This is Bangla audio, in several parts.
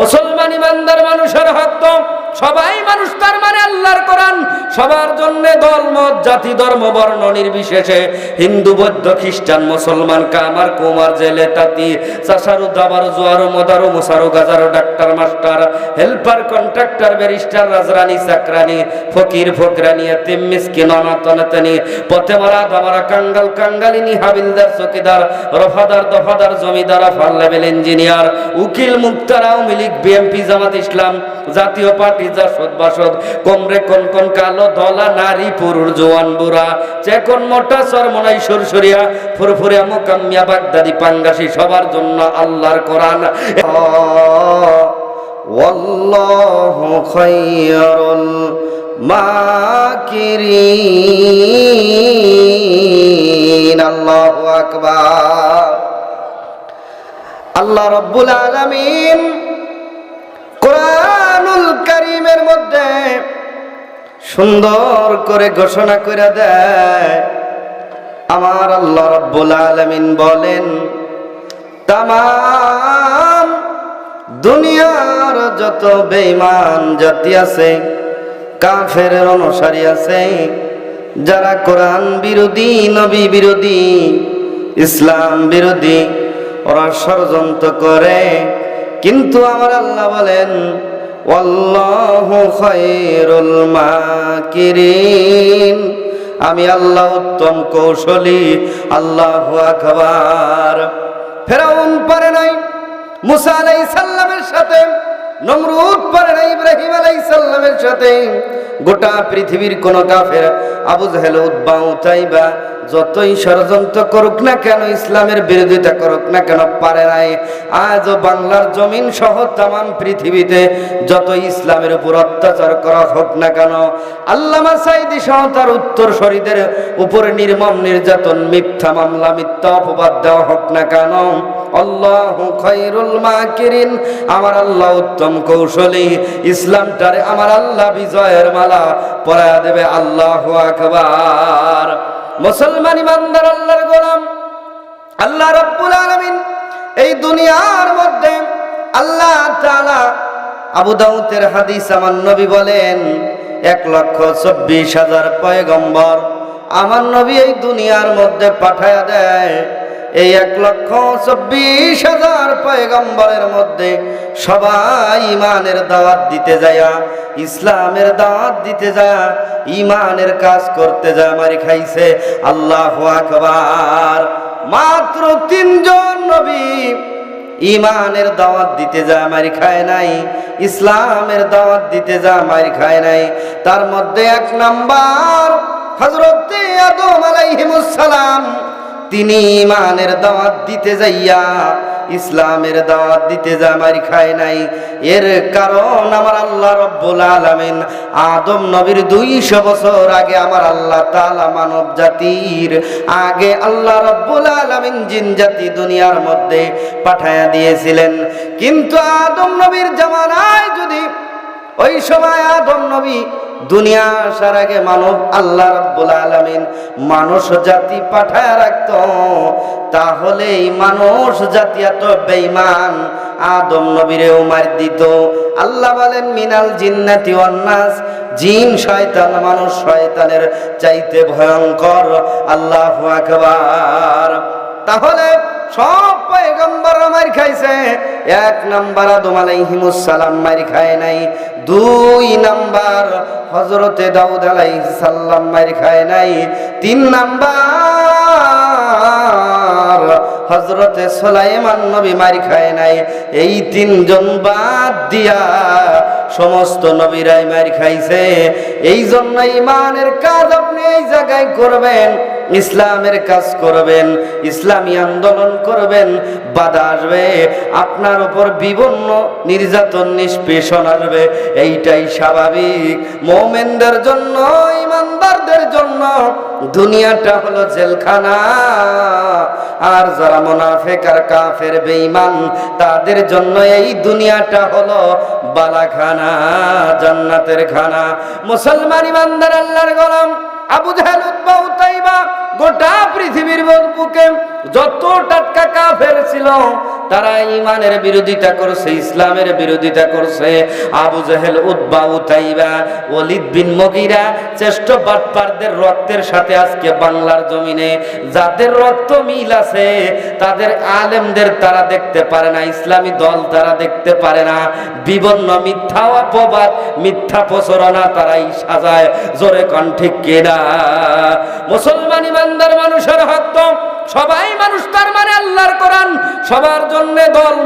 মুসলমান ইমানদার মানুষের হক তো সবাই মানুষ তার আল্লাহর কোরআন। সবার জন্য মত জাতি ধর্ম, বর্ণ নির্বিশেষে। হিন্দু, বৌদ্ধ, খ্রিস্টান, মুসলমান, কামার, কুমার, জেলে, তাঁতি, চাষারু দাবারু জোয়ারু, মদারু, মুসারু, গাজারু, doctor, master, helper, contractor, barrister, রাজরানী, চাকরানি, ফকির, ফকরানি, এতিম, মিসকিন অনাথনাতনি পথে মারা দামারা, কাঙ্গাল, কাঙ্গালিনী, হাবিলদার, চকিদার, রফাদার, দফাদার, জমিদার ফাল লেভেল ইঞ্জিনিয়ার, উকিল, মুক্তার, আওয়ামী লীগ, বিএমপি, জামাত ইসলাম জাতীয় পার্টি জাসদ বাসদ, কোমরে কোন কোন কালো ধলা নারী পুরুর জোয়ান বুড়া চেকন মোটা সরমনাই সরসরিয়া ফুরফুরিয়া মোকাম্মিয়া বাগদাদি পাঙ্গাসি সবার জন্য আল্লাহর কোরআন। ওয়াল্লাহু খায়রুল মাকিরিন। আল্লাহু আকবার। আল্লাহ রাব্বুল আলামিন সুন্দর করে ঘোষণা করে দেয়। আমার আল্লাহ রব্বুল আলামিন বলেন, তামাম দুনিয়ার যত বেঈমান জাতি আছে কাফের অনুসারী আছে, যারা কোরআন বিরোধী, নবী বিরোধী, ইসলাম বিরোধী, ওরা ষড়যন্ত্র করে। কিন্তু আমার আল্লাহ বলেন ওয়াল্লাহু খায়রুল মাকিরিন। আমি আল্লাহ উত্তম কৌশলী, আল্লাহু আকবার। ফেরাউন পারে নাই, মুসা আলাই সাল্লামের সাথে, নমরুদ পারে নাই, ইব্রাহিম আলাই সাল্লামের সাথে। গোটা পৃথিবীর কোন কাফের আবু জাহেল উদ্বা উতাইবা যতই ষড়যন্ত্র করুক না কেন, ইসলামের বিরোধিতা করুক না কেন, পারে নাই। আজও বাংলার জমিন সহ তাম পৃথিবীতে যত ইসলামের উপর অত্যাচার করা হোক না কেন, আল্লামা সাইদি সহ তার উত্তর শরীদের উপরে নির্মম নির্যাতন, মিথ্যা মামলা, মিথ্যা অপবাদ দেওয়া হোক না কেন, আল্লাহ খৈরুল আমার আল্লাহ উত্তম কৌশলী। ইসলামটারে আমার আল্লাহ বিজয়ের মালা পরায়া দেবে আল্লাহ আকবার। মুসলমান ইমানদার আল্লাহর গোলাম, আল্লাহ রব্বুল আলামিন এই দুনিয়ার মধ্যে আল্লাহ তাআলা আবু দাউদের হাদিস আমার নবী বলেন, এক লক্ষ চব্বিশ হাজার পয়গম্বর আমার নবী এই দুনিয়ার মধ্যে পাঠায়া দেয়। এই এক লক্ষ চব্বিশ হাজার পয়গম্বরের মধ্যে সবাই ইমানের দাওয়াত দিতে যায়, ইসলামের দাওয়াত দিতে যায়, ইমানের কাজ করতে যায় মারি খাইছে। আল্লাহ আকবার। মাত্র তিনজন নবী ইমানের দাওয়াত দিতে যা মারি খায় নাই, ইসলামের দাওয়াত দিতে যা মারি খায় নাই। তার মধ্যে এক নাম্বার হজরত আদম আলাইহিমুসসালাম তিনি ইমানের দাওয়াত দিতে যাইয়া ইসলামের দাওয়াত দিতে যা মারি খায় নাই। এর কারণ আমার আল্লাহ রব্বুল আলামিন আদম নবীর দুইশো বছর আগে আমার আল্লাহ তালা মানব জাতির আগে আল্লাহ রব্বুল আলামিন জিন জাতি দুনিয়ার মধ্যে পাঠায়া দিয়েছিলেন। কিন্তু আদম নবীর জামানায় যদি ওই সময় আদম নবী দুনিয়া আসার আগে মানব আল্লাহ রাব্বুল আলামিন মানুষ জাতি পাঠায় রাখত। তাহলে এই মানুষ জাতি এত বেঈমান। আদম নবীরেও মার দিত। আল্লাহ বলেন, মিনাল জিন্নাতি ওয়ান নাস। জিন শয়তান, মানুষ শয়তানের চাইতে ভয়ঙ্কর। আল্লাহু আকবার। তাহলে সব পয়গম্বর মার খাইছে। এক নাম্বার আদম আলাইহিমুস সালাম মার খায় নাই। দুই নাম্বার হজরতে দাউদ আলাইহিস সালাম মার খায় নাই। তিন নাম্বার হজরতে সোলাইমান নবী মার খায় নাই। এই তিনজন বাদ দিয়া সমস্ত নবীরাই মার খাইছে। এই জন্য ইমানের কাজ আপনি এই জায়গায় করবেন। ইসলামের কাজ করবেন, ইসলামী আন্দোলন করবেন, বাধা আসবে, আপনার উপর বিভিন্ন নির্যাতন, নিষ্পেষণ আসবে। এইটাই স্বাভাবিক। মোমেনদের জন্য, ইমানদারদের জন্য দুনিয়াটা হলো জেলখানা। আর যারা মোনাফেক আর কাফের, বেঈমান, তাদের জন্য এই দুনিয়াটা হলো বালাখানা, জান্নাতের খানা। মুসলমান ইমানদার, আল্লাহর গোলাম। আবু জাহেল উতবা উতাইবা গোটা পৃথিবীর বুকে যত টাটকা কাফের ছিল তারা ইমানের বিরোধিতা করছে, ইসলামের বিরোধিতা করছে। আবু জাহেল উদ্বা উতাইবা ওলিদ বিন মগিরা শ্রেষ্ঠ বাটপারদের রক্তের সাথে আজকে বাংলার জমিনে যাদের রক্ত মিল আছে, তাদের আলেমদের তারা দেখতে পারে না, ইসলামী দল তারা দেখতে পারে না। বিবন্ন মিথ্যা অপবাদ, মিথ্যা প্রচারণা তারাই সাজায়। জোরে কন ঠিক কিনা? মুসলমান ইমানদার মানুষের হক সবাই মানুষ তার মানে আল্লাহর কোরআন। সবার জন্য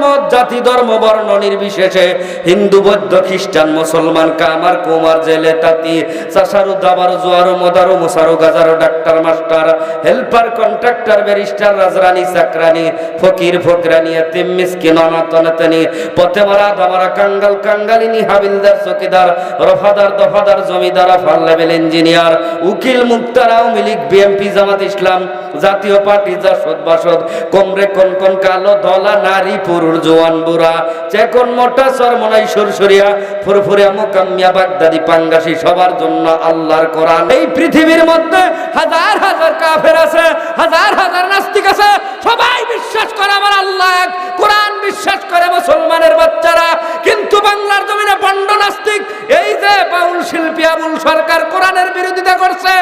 মত জাতি, ধর্ম, বর্ণ নির্বিশেষে হিন্দু, বৌদ্ধ, খ্রিস্টান, মুসলমান, কামার, কুমার, জেলে, তাঁতি, চাষারু, দাবারু, জোয়ারু, মদারু, মুসারু, গাজারু, doctor, master, helper, contractor, barrister, রাজরানী, চাকরানি, ফকির, ফকরানি, এতিম, মিসকিন অনাতনাতনি পথে মারা দামারা, কাঙ্গাল, কাঙ্গালিনী, হাবিলদার, চকিদার, রফাদার, দফাদার, জমিদার ফাল লেভেল ইঞ্জিনিয়ার, উকিল, মুক্তার, আওয়ামী লীগ, বিএমপি, জামাত ইসলাম, জাতীয় পার্টি জাসদ বাসদ কমরে কোন কোন কালো ধলা নারী পুরুষ জোয়ান বুড়া। চেকন মোটা সরমনাই সরসরিয়া, ফুরফুরিয়া মোকাম্মিয়া বাগদাদি পাঙ্গাসি সবার জন্য আল্লাহর কোরআন। এই পৃথিবীর মধ্যে হাজার হাজার কাফের আছে, হাজার হাজার নাস্তিক আছে। সবাই বিশ্বাস করে আমার আল্লাহ কোরআন বিশ্বাস করে মুসলমানের বাচ্চারা। কিন্তু বাংলার জমিনে বন্ড নাস্তিক। এই যে বাউল শিল্পী আবুল সরকার কোরআনের বিরোধিতা করছে,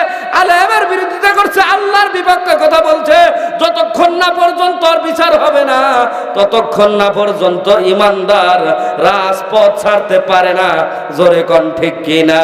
আলেমের বিরোধিতা করছে, আল্লাহর বিপক্ষে কথা বলছে। যতক্ষণ না পর্যন্ত আর বিচার হবে না। ততক্ষণ না পর্যন্ত ইমানদার রাজপথ ছাড়তে পারে না। জোরে কন ঠিক কিনা?